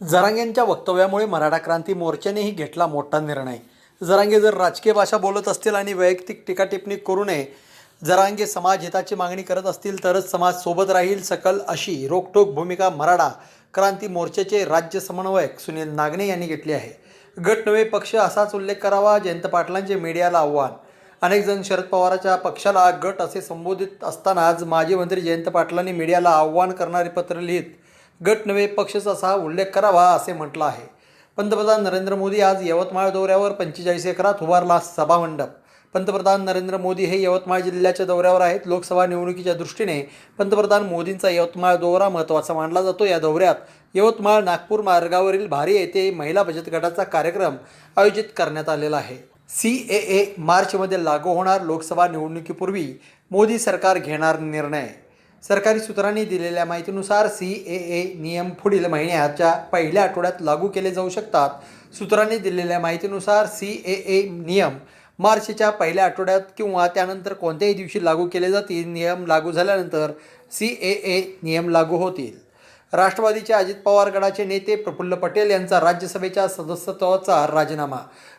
जरांगेंच्या वक्तव्यामुळे मराठा क्रांती मोर्चानेही घेतला मोठा निर्णय. जरांगे जर राजकीय भाषा बोलत असतील आणि वैयक्तिक टीकाटिप्पणी करू नये जरांगे समाज हिताची मागणी करत असतील तरच समाज सोबत राहील सकल अशी रोकटोक भूमिका मराठा क्रांती मोर्चाचे राज्य समन्वयक सुनील नागणे यांनी घेतली आहे. गट नवे पक्ष असाच उल्लेख करावा जयंत पाटलांचे मीडियाला आव्हान. अनेक जण शरद पवाराच्या पक्षाला गट असे संबोधित असताना आज माजी मंत्री जयंत पाटलांनी मीडियाला आव्हान करणारे पत्र लिहित गट नवे पक्षाचा असा उल्लेख करावा असे म्हटलं आहे. पंतप्रधान नरेंद्र मोदी आज यवतमाळ दौऱ्यावर पंचेचाळीस एकरात उभारला सभामंडप. पंतप्रधान नरेंद्र मोदी हे यवतमाळ जिल्ह्याच्या दौऱ्यावर आहेत. लोकसभा निवडणुकीच्या दृष्टीने पंतप्रधान मोदींचा यवतमाळ दौरा महत्त्वाचा मानला जातो. या दौऱ्यात यवतमाळ नागपूर मार्गावरील भारी येथे महिला बचत गटाचा कार्यक्रम आयोजित करण्यात आलेला आहे. सी ए ए मार्चमध्ये लागू होणार लोकसभा निवडणुकीपूर्वी मोदी सरकार घेणार निर्णय. सरकारी सूत्रांनी दिलेल्या माहितीनुसार सी ए ए नियम पुढील महिन्याच्या पहिल्या आठवड्यात लागू केले जाऊ शकतात. सूत्रांनी दिलेल्या माहितीनुसार सी ए ए नियम मार्चच्या पहिल्या आठवड्यात किंवा त्यानंतर कोणत्याही दिवशी लागू केले जातील. नियम लागू झाल्यानंतर सी ए ए नियम लागू होतील. राष्ट्रवादीचे अजित पवार गटाचे नेते प्रफुल्ल पटेल यांचा राज्यसभेच्या सदस्यत्वाचा राजीनामा.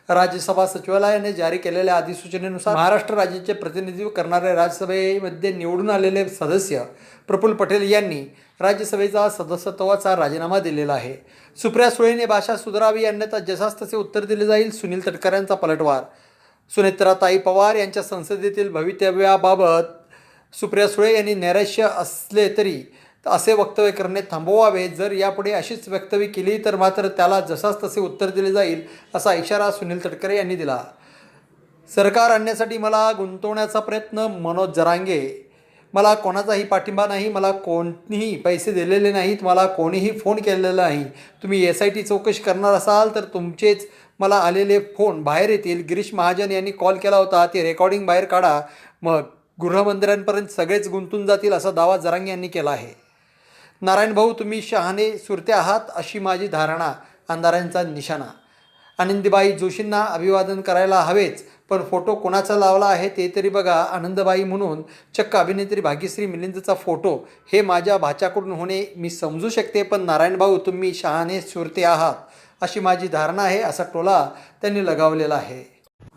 राज्यसभा सचिवालयाने जारी केलेल्या अधिसूचनेनुसार महाराष्ट्र राज्याचे प्रतिनिधित्व करणारे राज्यसभेमध्ये निवडून आलेले सदस्य प्रफुल्ल पटेल यांनी राज्यसभेचा सदस्यत्वाचा राजीनामा दिलेला आहे. सुप्रिया सुळेने भाषा सुधारावी अन्यथा जसास तसे उत्तर दिले जाईल सुनील तटकऱ्यांचा पलटवार. सुनेत्राताई पवार यांच्या संसदेतील भवितव्याबाबत सुप्रिया सुळे यांनी नैराश्य असले तरी असे वक्तव्य करणे थांबवावे. जर यापुढे अशीच वक्तव्य केली तर मात्र त्याला जसाच तसे उत्तर दिले जाईल असा इशारा सुनील तटकरे यांनी दिला. सरकार आणण्यासाठी मला गुंतवण्याचा प्रयत्न मनोज जरांगे. मला कोणाचाही पाठिंबा नाही मला कोणीही पैसे दिलेले नाहीत मला कोणीही फोन केलेला नाही. तुम्ही एस आय टी चौकशी करणार असाल तर तुमचेच मला आलेले फोन बाहेर येतील. गिरीश महाजन यांनी कॉल केला होता ते रेकॉर्डिंग बाहेर काढा. मग गृहमंत्र्यांपर्यंत सगळेच गुंतून जातील असा दावा जरांगे यांनी केला आहे. नारायण भाऊ तुम्ही शहाणे सुरते आहात अशी माझी धारणा अंधारांचा निशाणा. आनंदीबाई जोशींना अभिवादन करायला हवेच पण फोटो कोणाचा लावला आहे ते तरी बघा आनंदबाई म्हणून चक्क अभिनेत्री भाग्यश्री मिलिंदचा फोटो हे माझ्या भाच्याकडून होणे मी समजू शकते पण नारायण भाऊ तुम्ही शहाणे सुरते आहात अशी माझी धारणा आहे असा टोला त्यांनी लगावलेला आहे.